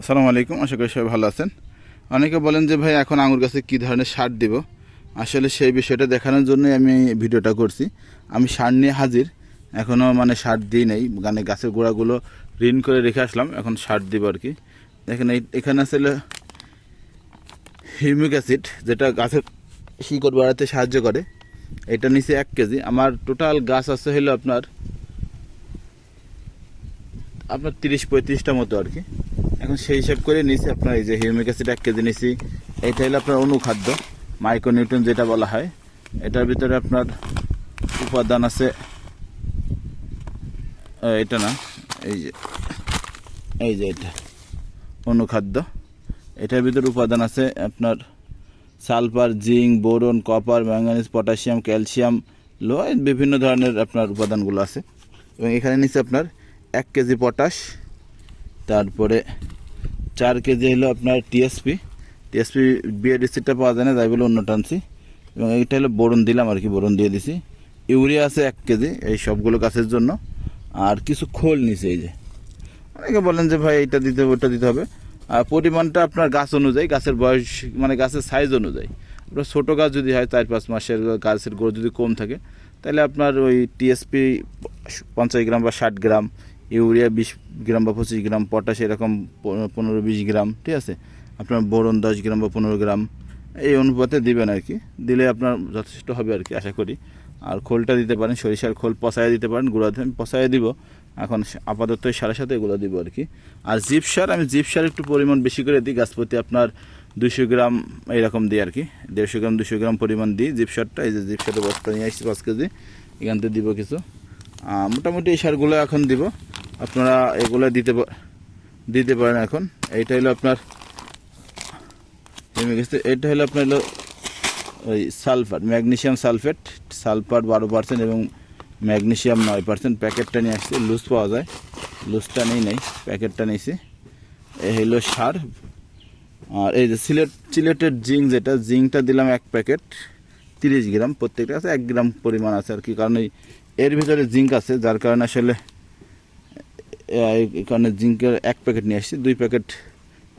আসসালামু আলাইকুম, আশা করি সবাই ভালো আছেন। অনেকে বলেন যে, ভাই, এখন আঙুর গাছে কী ধরনের সার দিব? আসলে সেই বিষয়টা দেখানোর জন্যই আমি ভিডিওটা করছি। আমি সার নিয়ে হাজির এখনও মানে সার দিই নেই। মানে গাছের গোড়াগুলো ঋণ করে রেখে আসলাম, এখন সার দিব আর কি। দেখেন, এই, এখানে আসলে হিউমিক অ্যাসিড, যেটা গাছের শিকড় বাড়াতে সাহায্য করে। এটা নিচে এক কেজি। আমার টোটাল গাছ আছে হলো আপনার আপনার তিরিশ পঁয়ত্রিশটা মতো আর কি। এখন সেই হিসাব করে নিছি আপনার এই যে হিউমিক অ্যাসিড এক কেজি নিছি। এটা হলো আপনার অনুখাদ্য মাইক্রোনিউট্রন যেটা বলা হয়। এটার ভিতরে আপনার উপাদান আছে এটা না, এই যে এই যে এটা, অনুখাদ্য। এটার ভিতরে উপাদান আছে আপনার sulphur, zinc, boron, copper manganese potassium, calcium, লো বিভিন্ন ধরনের আপনার উপাদানগুলো আছে। এবং এখানে নিচে আপনার এক কেজি পটাশ, তারপরে চার কেজি হলো আপনার টিএসপি টিএসপি বিএডিসিটা পাওয়া যায় না তাই বলে অন্য টানছি এবং এইটা হলো বোরন দিলাম আর কি বোরন দিয়ে দিছি। ইউরিয়া আছে এক কেজি, এই সবগুলো গাছের জন্য। আর কিছু খোল নিছে এই যে। অনেকে বলেন যে ভাই এটা দিতে হবে, ওটা দিতে হবে। আর পরিমাণটা আপনার গাছ অনুযায়ী, গাছের বয়স মানে গাছের সাইজ অনুযায়ী। আপনার ছোটো গাছ যদি হয়, চার পাঁচ মাসের গাছের গোড় যদি কম থাকে, তাহলে আপনার ওই টিএসপি পঞ্চাশ গ্রাম বা ষাট গ্রাম ইউরিয়া বিশ গ্রাম বা পঁচিশ গ্রাম, পটাশ এরকম পনেরো- বিশ গ্রাম, ঠিক আছে? আপনার বোরন দশ গ্রাম বা পনেরো গ্রাম, এই অনুপাতে দিবেন আর কি। দিলে আপনার যথেষ্ট হবে আর কি, আশা করি। আর খোলটা দিতে পারেন, সরিষার খোল পচায় দিতে পারেন গুঁড়াতে আমি পচায় দিব। এখন আপাতত সারের সাথে এগুলো দিব আর কি। আর জিপ সার, আমি জিপ সার একটু পরিমাণ বেশি করে দিই, গাছপতি আপনার দুশো গ্রাম এরকম দিই আর কি। দেড়শো গ্রাম দুশো গ্রাম পরিমাণ দিই জিপ সারটা, এই যে জিপ সারের বস্তা নিয়ে আসছি পাঁচ কেজি, এখান থেকে দিব কিছু। মোটামুটি এই সারগুলো এখন দিব। আপনারা এগুলো দিতে দিতে পারেন এখন। এইটা হলো আপনার এটা হলো আপনার হলো ওই সালফার, ম্যাগনেশিয়াম সালফেট। সালফার বারো পার্সেন্ট এবং ম্যাগনেশিয়াম নয় পার্সেন্ট প্যাকেটটা নিয়ে আসছে। লুজ পাওয়া যায়। লুজটা নেই নেই। প্যাকেটটা নিয়েছি। এই হলো সার। আর এই যে সিলেট সিলেটের জিঙ্ক যেটা, জিঙ্কটা দিলাম এক প্যাকেট। তিরিশ গ্রাম প্রত্যেকটা আছে, এক গ্রাম পরিমাণ আছে আর কি। কারণ এই এর ভিতরে জিঙ্ক আছে, যার কারণে আসলে কারণে জিঙ্কের এক প্যাকেট নিয়ে আসছি, দুই প্যাকেট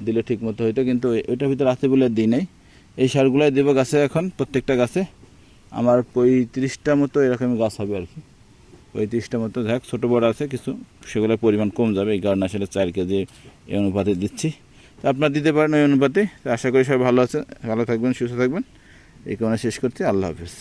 দিলে ঠিক মতো হইতো, কিন্তু ওইটার ভিতরে আছে বলে দিই নাই। এই সারগুলাই দেবো গাছে এখন, প্রত্যেকটা গাছে। আমার পঁয়ত্রিশটা মতো এরকমই গাছ হবে আর কি। পঁয়ত্রিশটা মতো দেখ, ছোটো বড় আছে, কিছু সেগুলোর পরিমাণ কম যাবে। এই কারণে আসলে চার কেজি এই অনুপাতে দিচ্ছি। তো আপনারা দিতে পারেন ওই অনুপাতে। আশা করি সবাই ভালো আছে ভালো থাকবেন, সুস্থ থাকবেন। এই কারণে শেষ করছি। আল্লাহ হাফিজ।